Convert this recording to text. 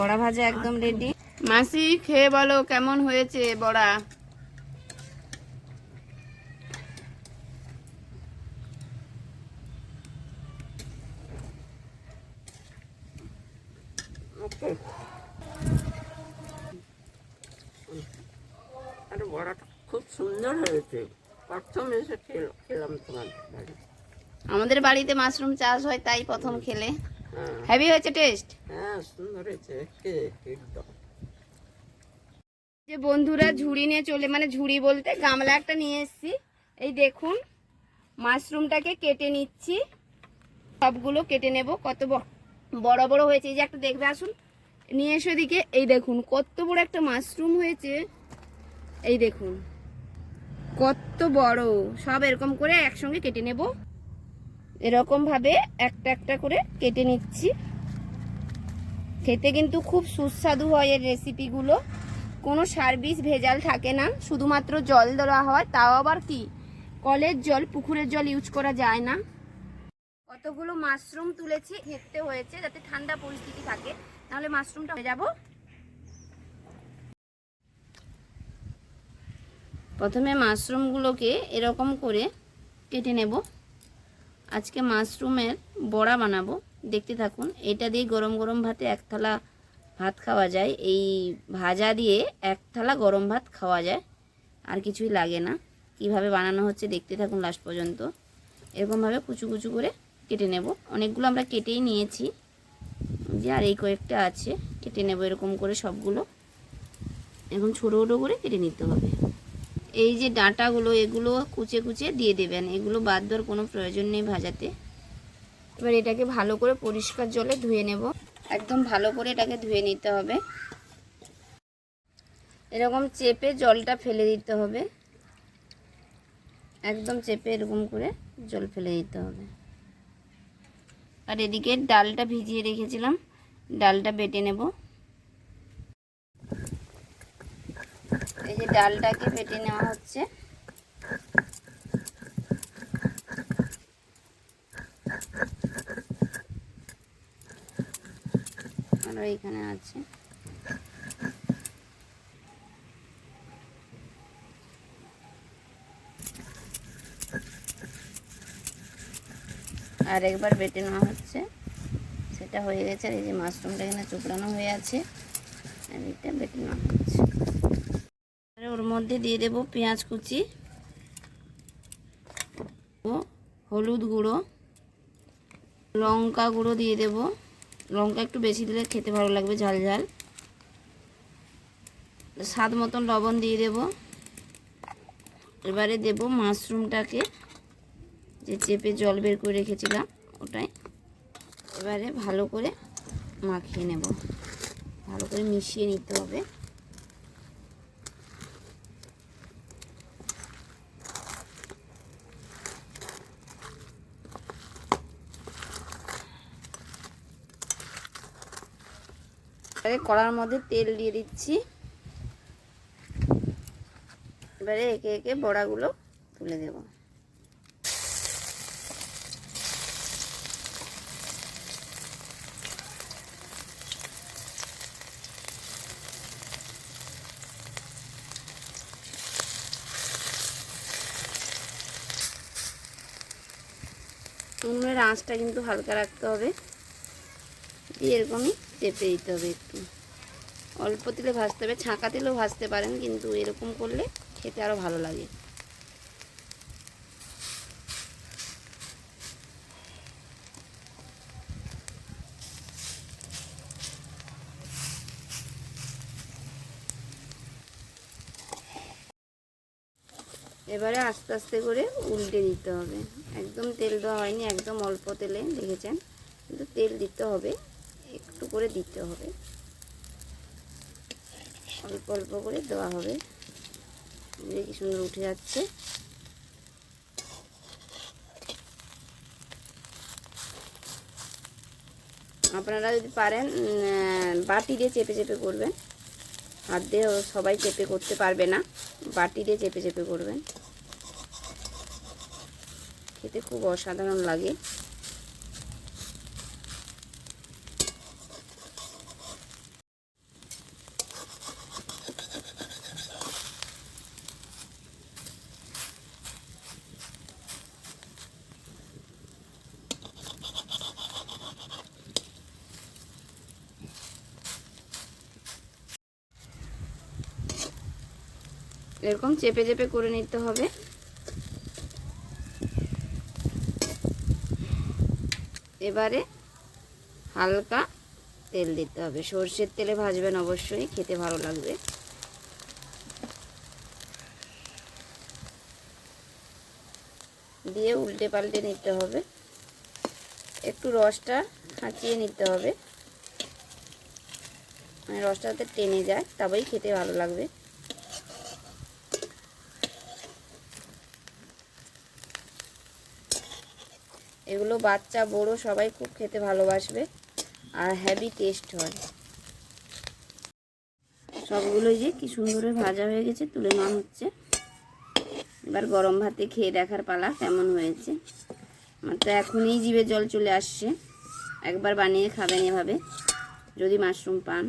বড়া ভাজা একদম রেডি মাসি খেয়ে বলো কেমন হয়েছে বড়া? আর বড়াটা খুব সুন্দর হয়েছে। প্রথম এসে খেলাম তোমার বাড়ি। আমাদের বাড়িতে মাশরুম চাষ হয় তাই প্রথম খেলে। হ্যাঁ হেভি হয়েছে টেস্ট হ্যাঁ সুন্দর হয়েছে একদম যে বন্ধুরা ঝুড়ি নিয়ে চলে মানে ঝুড়ি বলতে গামলা একটা নিয়ে এসেছি। এই দেখুন মাশরুমটাকে কেটে নিচ্ছি। সবগুলো কেটে নেব কত বড় বড় হয়েছে। এই যে একটা দেখবে আসুন। নিয়ে এসো দিকে এই দেখুন কত বড় একটা মাশরুম হয়েছে। এই দেখুন কত বড়। সব এরকম করে একসঙ্গে কেটে নেব। এরকম ভাবে একটা একটা করে কেটে নিচ্ছি। খেতে কিন্তু খুব সুস্বাদু হয় এর রেসিপিগুলো কোনো সার্ভিস ভেজাল থাকে না, শুধুমাত্র জল দেওয়া হয়। তাও আবার কি? কলের জল, পুকুরের জল ইউজ করা যায় না। কতগুলো মাশরুম তুলেছি হেঁটতে হয়েছে যাতে ঠান্ডা পরিস্থিতি থাকে। নাহলে মাশরুমটা হয়ে যাব। প্রথমে মাশরুমগুলোকে এরকম করে কেটে নেব। আজকে মাশরুমের বড়া বানাবো। দেখতে থাকুন, এটা দিয়ে গরম গরম ভাতে এক থালা ভাত খাওয়া যায়। এই ভাজা দিয়ে এক থালা গরম ভাত খাওয়া যায়। আর কিছুই লাগে না। কীভাবে বানানো হচ্ছে দেখতে থাকুন লাস্ট পর্যন্ত। এরকমভাবে কুচু কুচু করে কেটে নেব। অনেকগুলো আমরা কেটেই নিয়েছি। যে আর এই কয়েকটা আছে, কেটে নেব এরকম করে সবগুলো। এরকম ছোটো ছোটো করে কেটে নিতে হবে। এই যে ডাঁটাগুলো, এগুলো কুচে কুচে দিয়ে দেবেন। এগুলো বাদ দেওয়ার কোনো প্রয়োজন নেই ভাজাতে। এবার এটাকে ভালো করে পরিষ্কার জলে ধুয়ে নেব। একদম ভালো করে এটাকে ধুয়ে নিতে হবে। এরকম চেপে জলটা ফেলে দিতে হবে। একদম চেপে এরকম করে জল ফেলে দিতে হবে। আর এদিকে ডালটা ভিজিয়ে রেখেছিলাম। ডালটা বেটে নেব এই যে ডালটাকে বেটে নেওয়া হচ্ছে। আরও এখানে আছে। আর একবার বেটে নেওয়া হচ্ছে। সেটা হয়ে গেছে। আর এই যে মাশরুমটা এখানে চোপড়ানো হয়ে আছে। আর এটা বেটে নেওয়া হচ্ছে। আর ওর মধ্যে দিয়ে দেব পেঁয়াজ কুচি ও হলুদ গুঁড়ো, লঙ্কা গুঁড়ো দিয়ে দেব। লঙ্কা একটু বেশি দিলে খেতে ভালো লাগবে ঝাল ঝাল। স্বাদ মতন লবণ দিয়ে দেব। এবারে দেব মাশরুমটাকে, যে চেপে জল বের করে রেখেছিলাম ওটাই। এবারে ভালো করে মাখিয়ে নেব। ভালো করে মিশিয়ে নিতে হবে। কড়ার মধ্যে তেল দিয়ে দিচ্ছি। এবারে একে একে বড়াগুলো তুলে দেব উনুনের আঁচটা কিন্তু হালকা রাখতে হবে। দিয়ে এরকমই চেপে দিতে হবে একটু। অল্প তেলে ভাজতে হবে, ছাঁকা তেলেও ভাজতে পারেন, কিন্তু এরকম করলে খেতে আরও ভালো লাগে। এবারে আস্তে আস্তে করে উল্টে দিতে হবে। একদম তেল দেওয়া হয়নি, একদম অল্প তেলে দেখেছেন? কিন্তু তেল দিতে হবে। একটু করে দিতে হবে। অল্প অল্প করে দেওয়া হবে। কি সুন্দর উঠে যাচ্ছে। আপনারা যদি পারেন বাটি দিয়ে চেপে চেপে করবেন। হাত দিয়ে সবাই চেপে করতে পারবে না। বাটি দিয়ে চেপে চেপে করবেন। খেতে খুব অসাধারণ লাগে। এরকম চেপে চেপে করে নিতে হবে। এবারে হালকা তেল দিতে হবে। সর্ষের তেলে ভাজবেন অবশ্যই, খেতে ভালো লাগবে। দিয়ে উল্টে পাল্টে নিতে হবে। একটু রসটা খাঁচিয়ে নিতে হবে। মানে রসটা যাতে টেনে যায়, তবেই খেতে ভালো লাগবে। এগুলো বাচ্চা, বড় সবাই খুব খেতে ভালোবাসবে আর হেভি টেস্ট হয়। সবগুলোই যে কি সুন্দর ভাজা হয়ে গেছে, তুলে নেওয়া হচ্ছে। এবার গরম ভাতে খেয়ে দেখার পালা কেমন হয়েছে। আমার তো এখনই জিভে জল চলে আসছে। একবার বানিয়ে খাবেন এভাবে, যদি মাশরুম পান।